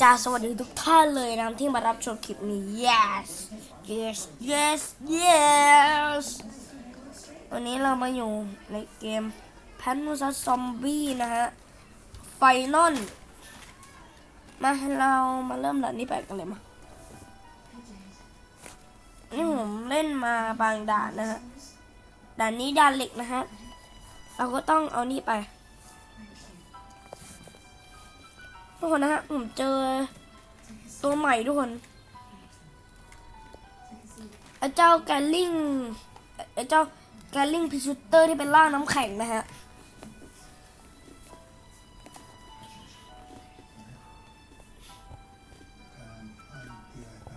จ้าสวัสดีทุกท่านเลยนะที่มารับชมคลิปนี้ yes yes yes yes วันนี้เรามาอยู่ในเกมแพนมูซัสซอมบี้นะฮะ ไฟนอลมาเรามาเริ่มด่านนี้ไปกันเลยมา นี่ผมเล่นมาบางด่านนะฮะ ด่านนี้ด่านเหล็กนะฮะ เราก็ต้องเอานี่ไป ทุกคนนะฮะผมเจอตัวใหม่ทุกคนไอ้เจ้าแกลลิงไอ้เจ้าแกลลิงพิชูเตอร์ที่เป็นร่างน้ำแข็งนะฮะ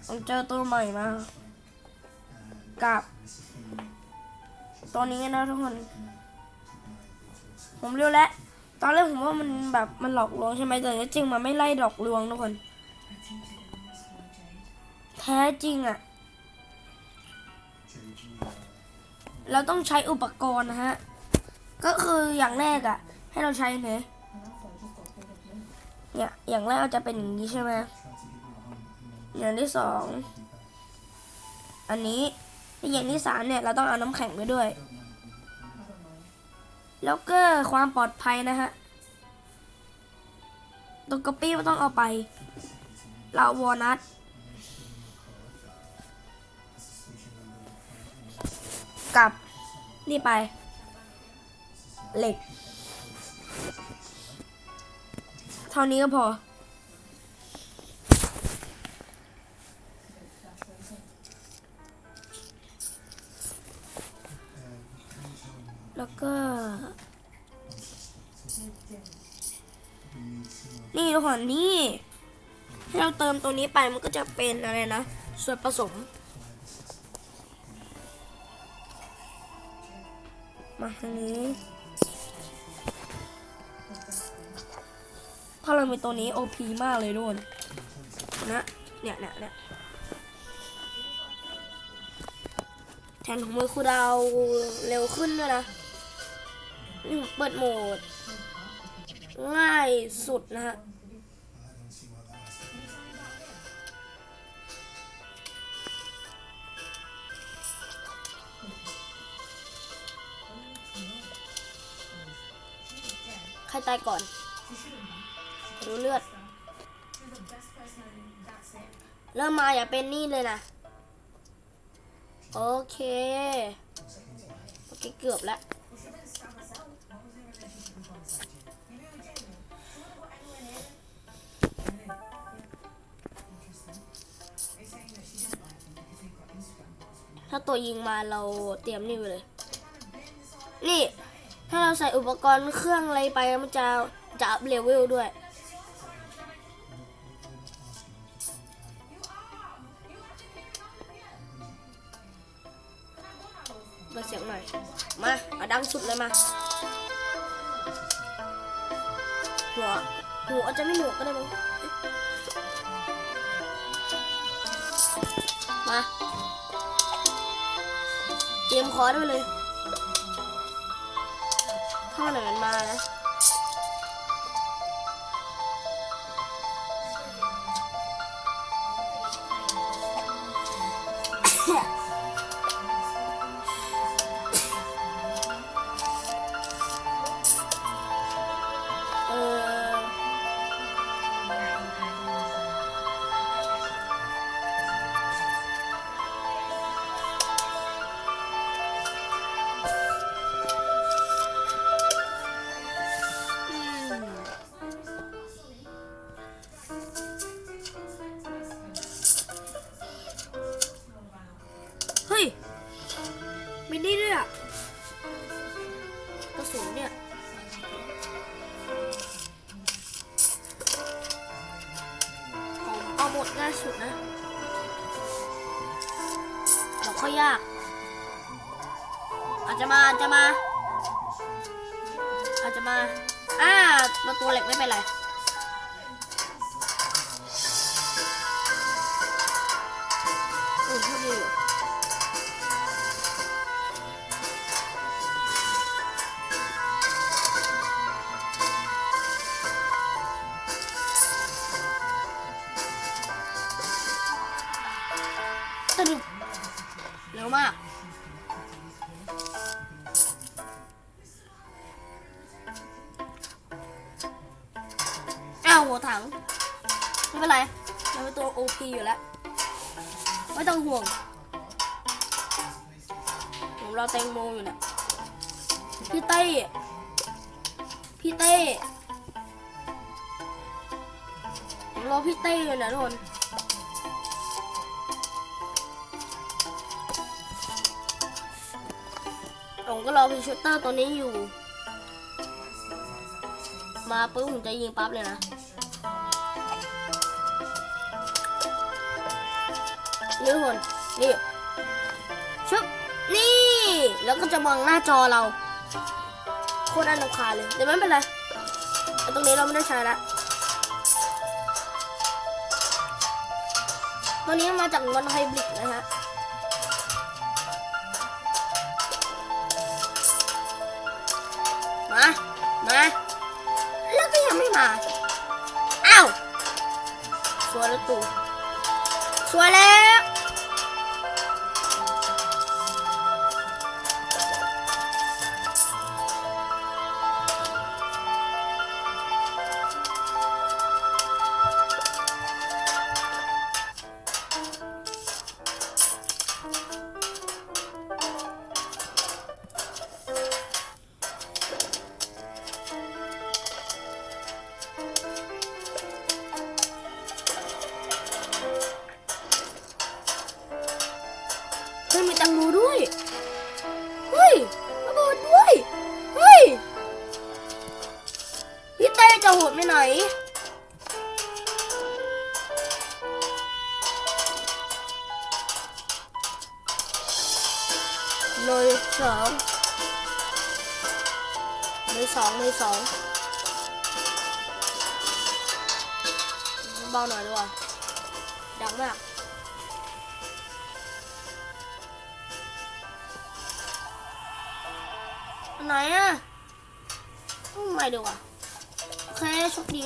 ผมเจอตัวใหม่มากับตัวนี้นะทุกคน ผมเรียวแล้ว ตอนแรกผมว่ามันแบบมันหลอกลวงใช่ไหมแต่ที่จริงมันไม่ไล่หลอกลวงทุกคน แท้จริงอะ่ะ เราต้องใช้อุปกรณ์นะฮะ ก็คืออย่างแรกอะ่ะ ให้เราใช้เนี่ยเนี่ยอย่างแรกจะเป็นอย่างนี้ใช่ไหมอย่างที่สอง อันนี้อย่างที่สามเนี่ยเราต้องเอาน้ำแข็งไปด้วย แล้วก็ความปลอดภัยนะฮะตัวกระปี้ไม่ต้องเอาไปเราวอนัทกับ นี่ไป เหล็ก เท่านี้ก็พอ แล้วก็ นี่ทุกคนนี่ให้เราเติมตัวนี้ไปมันก็จะเป็นอะไรนะ ส่วนผสม มาทางนี้ถ้าเรามีตัวนี้ OP มากเลยทุกคนนะเนี่ยเนี่ยเนี่ยแทนของมือคูดาวเร็วขึ้นด้วยนะนี่ผมเปิดโหมด ง่ายสุดนะฮะใครตายก่อน รู้เลือด เริ่มมาอย่าเป็นนี่เลยนะ โอเค โอเค เกือบแล้ว ถ้าตัวยิงมาเราเตรียมนี่ไว้เลย นี่ ถ้าเราใส่อุปกรณ์เครื่องอะไรไปมันจะจะอัพเลเวลด้วย ข้าวันไหนมันมานะ มิ รอพี่เต้อยู่นะทุกคนผมก็รอพีชูเตอร์ตัวนี้อยู่ มาปุ๊บผมจะยิงปั๊บเลยนะนี่ทุกคนนี่ชุบนี่ แล้วก็จะมองหน้าจอเรา โคตรอันตรคาเลย แต่ไม่เป็นไรแต่ตรงนี้เราไม่ได้ใช้ละ ตัวนี้มาจากมอนไฮบริดนะฮะมา มา แล้วก็ยังไม่มา อ้าวสวยแล้วตู่สวยแล้ว ไหนอะไม่ดีกว่าโอเคโชคดี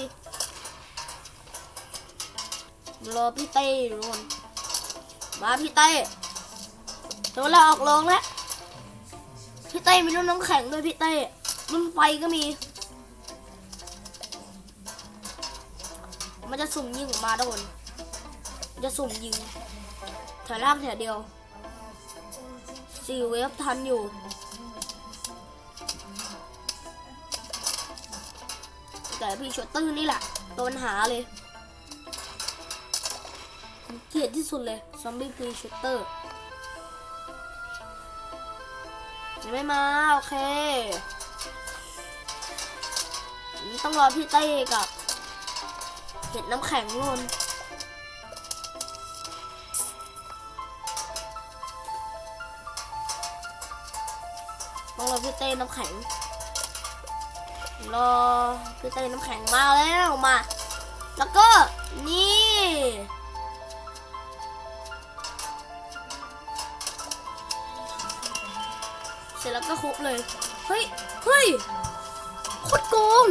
รอพี่เต้ทุกคนมาพี่เต้ถึงเวลาออกโรงแล้วพี่เต้มีรุ่นน้ำแข็งด้วยพี่เต้รุ่นไฟก็มี มันจะสุ่มยิงออกมาทุกคนมันจะสุ่มยิงแถวล่างแถวเดียวสี่เวฟทันอยู่ แต่พี่ชวตเตอร์นี่แหละตัวปัญหาเลยเกลียดที่สุดเลยซอมบี้พีชวตเตอร์ยังไม่มาโอเคต้องรอพี่เต้กับเห็ดน้ำแข็งนู่นต้องรอพี่เต้น้ำแข็ง รอพี่เต้น้ำแข็งมาแล้วมา แล้วก็นี่เสร็จแล้วก็คุกเลย เฮ้ย เฮ้ยโคตรโกง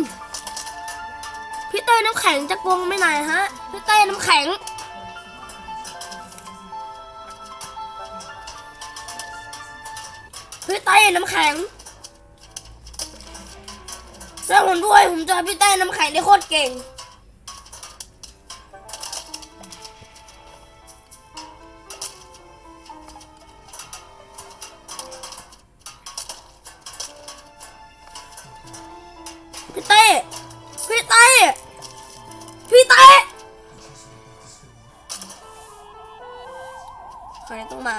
พี่เต้น้ำแข็งจะโกงไม่ไหนฮะ พี่เต้น้ำแข็ง พี่เต้น้ำแข็ง แล้วผมด้วย ผมจอพี่เต้น้ำแข็งได้โคตรเก่ง พี่เต้ พี่เต้ พี่เต้ ใครต้องมา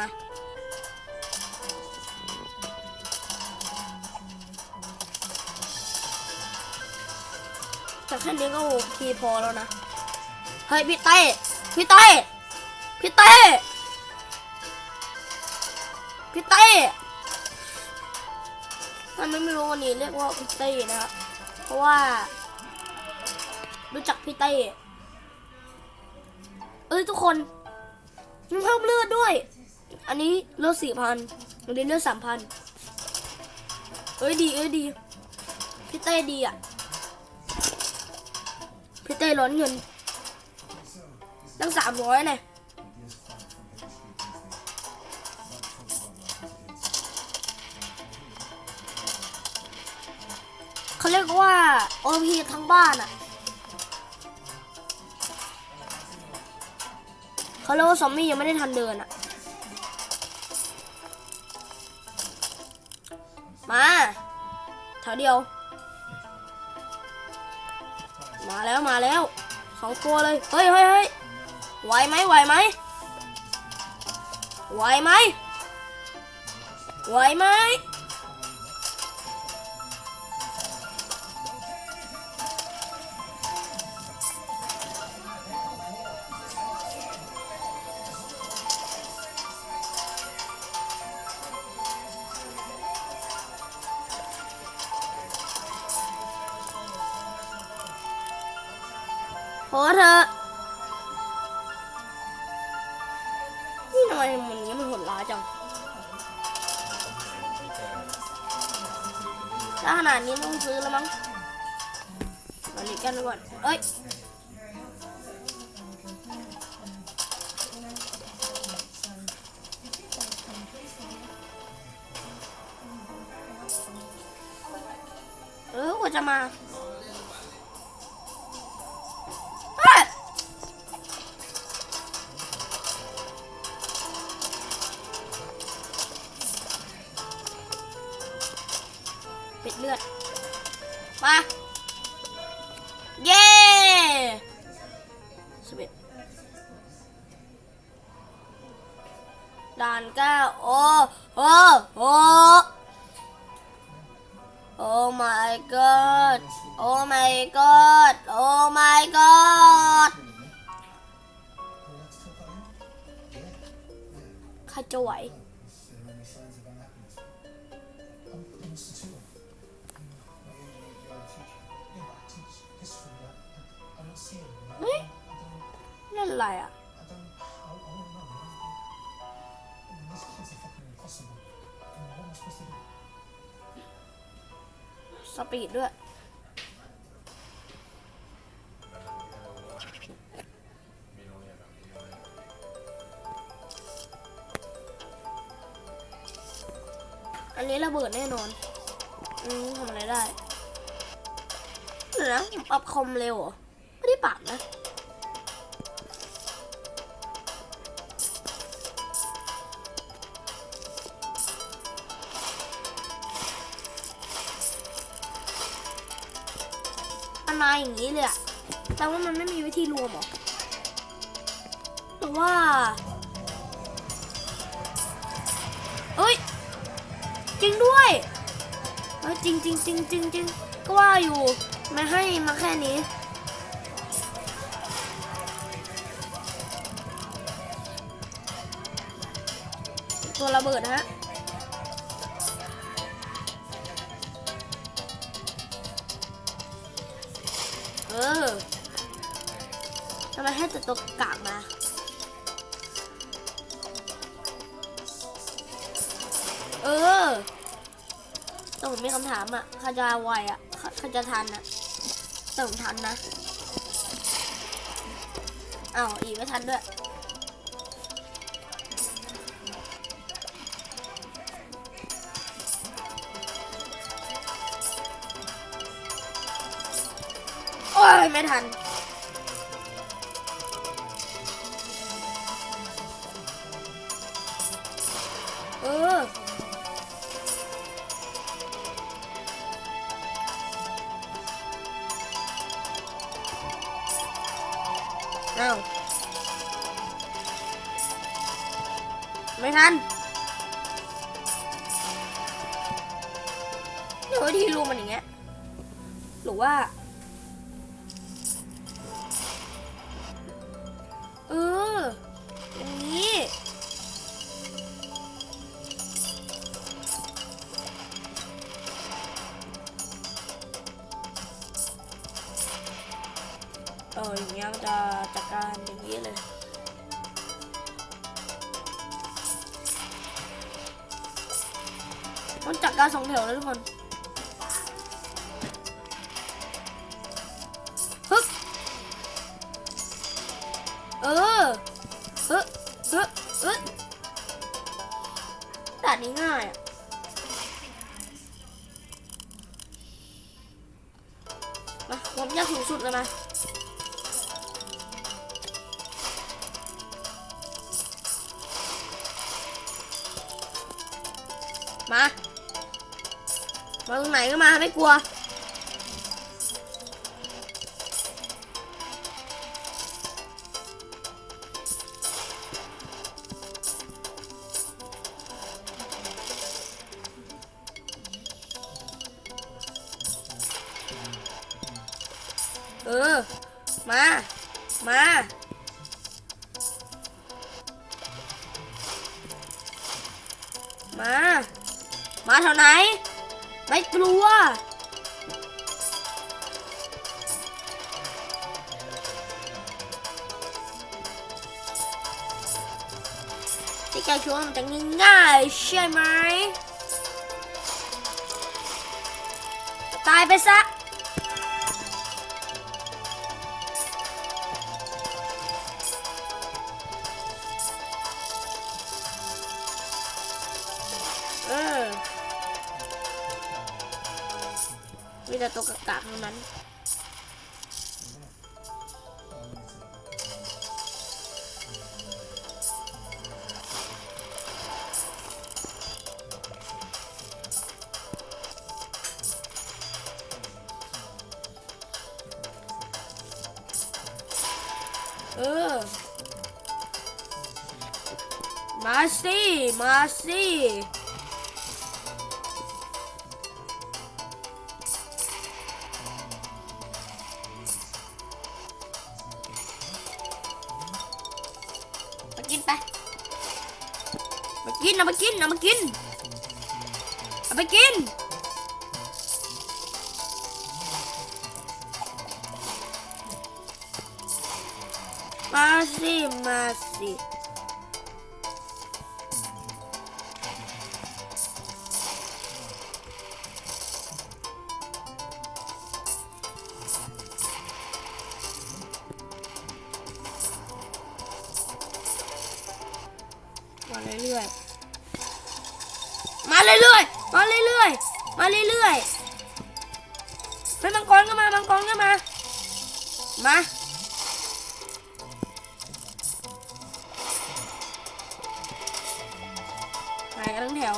แค่นี้ก็โอเคพอแล้วนะ เฮ้ยพี่เต้พี่เต้พี่เต้พี่เต้มันไม่รู้วันนี้เรียกว่าพี่เต้นะครับเพราะว่า รู้จักพี่เต้เอ้ยทุกคนมันเพิ่มเลือดด้วย อันนี้เลือดสี่พันอันนี้เลือดสามพันเอ้ยดีเอ้ยดี พี่เต้ดีอะ พี่เต้ร้อนเงินตั้งสามร้อยเนี่ยเขาเรียกว่าโอพีทั้งบ้านอะเขาเรียกว่าซอมมี่ยังไม่ได้ทันเดินอะ มาแถวเดียว มาแล้วมาแล้วสองตัวเลย เฮ้ยเฮ้ยเฮ้ยไหวไหมไหวไหมไหวไหมไหวไหม พอเถอะนี่ทำไมมันนี้มันหดร้ายจัง ถ้าขนาดนี้ต้องซื้อแล้วมั้งมาหลีกกันก่อน เอ้ยเออกว่าจะมา ปิดเลือด มา เย้สิบเอ็ดด่านเก้าโอ้โอ้โอ้ my god Oh my god Oh my god ใครจะไหว อะไรอะ สปีดด้วย อันนี้ระเบิดแน่นอน อืมทำอะไรได้เดี๋ยวนะปรับคอมเร็วเหรอ ไม่ได้ปรับนะ มาอย่างนี้เลยอะแต่ว่ามันไม่มีวิธีรวมหรอแต่ว่าเอ้ย จริงด้วยเอ้ยจริงจริงจริงจริงจริงก็ว่าอยู่ไม่ให้มาแค่นี้ตัวระเบิดนะฮะ ออทำไมให้แต่ตัวกากมาเออแต่ผมมีคำถามอะใครจะไวอะใครใครจะทันอะแต่ผมทันนะอ้าวอีกไม่ทันด้วย ไม่ทัน อย่างเงี้ยมันจะจัดการอย่างนี้เลยมันจัดการสองแถวเลยทุกคนฮึบเออฮึบฮึบฮึบด่านนี้ง่ายอะมาผมยากสูงสุดแล้วนะ มามาตรงไหนก็มาไม่กลัวเออ มา มา มา มาเท่าไหน ไม่กลัว ที่แกคิดว่ามันจะง่ายๆใช่ไหม ตายไปซะ มีแต่ตัวกากาทั้งนั้นเออ มาสิ มาสิ กินไปมากินเอามากินเอามากินเอาไปกินมาสิมาสิ มาเรื่อยๆไปมังกรก็มามังกรก็มามาไปกันทั้งแถว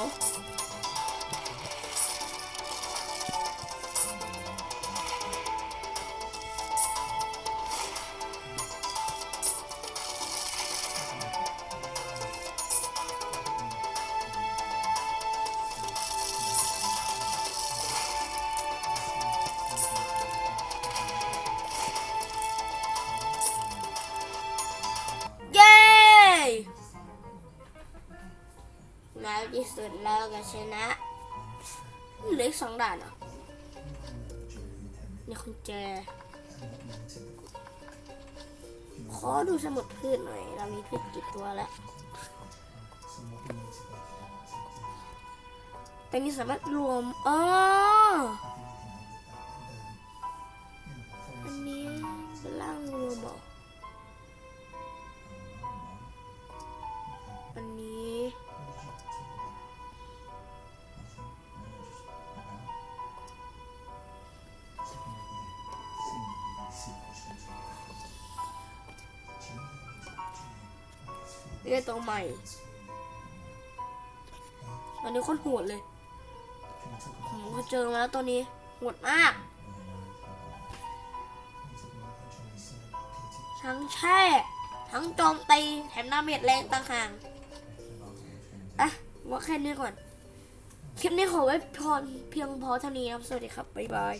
ในที่สุดแล้วก็ชนะเหลืออกสองด่านอะนี่คุณแจขอดูสมุดพืชหน่อย เรามีพืชกี่ตัวแล้วแต่นี่สามารถรวมอ๋อ เรียกตัวใหม่ตอนนี้คนโหดเลยผมก็เจอมาแล้วตัวนี้โหดมากทั้งแช่ทั้งโจมตีแถมดาเมจแรงต่างหากอะว่าแค่นี้ก่อน คลิปนี้ขอไว้พอเพียงพอเท่านี้ครับ สวัสดีครับ บ๊ายบาย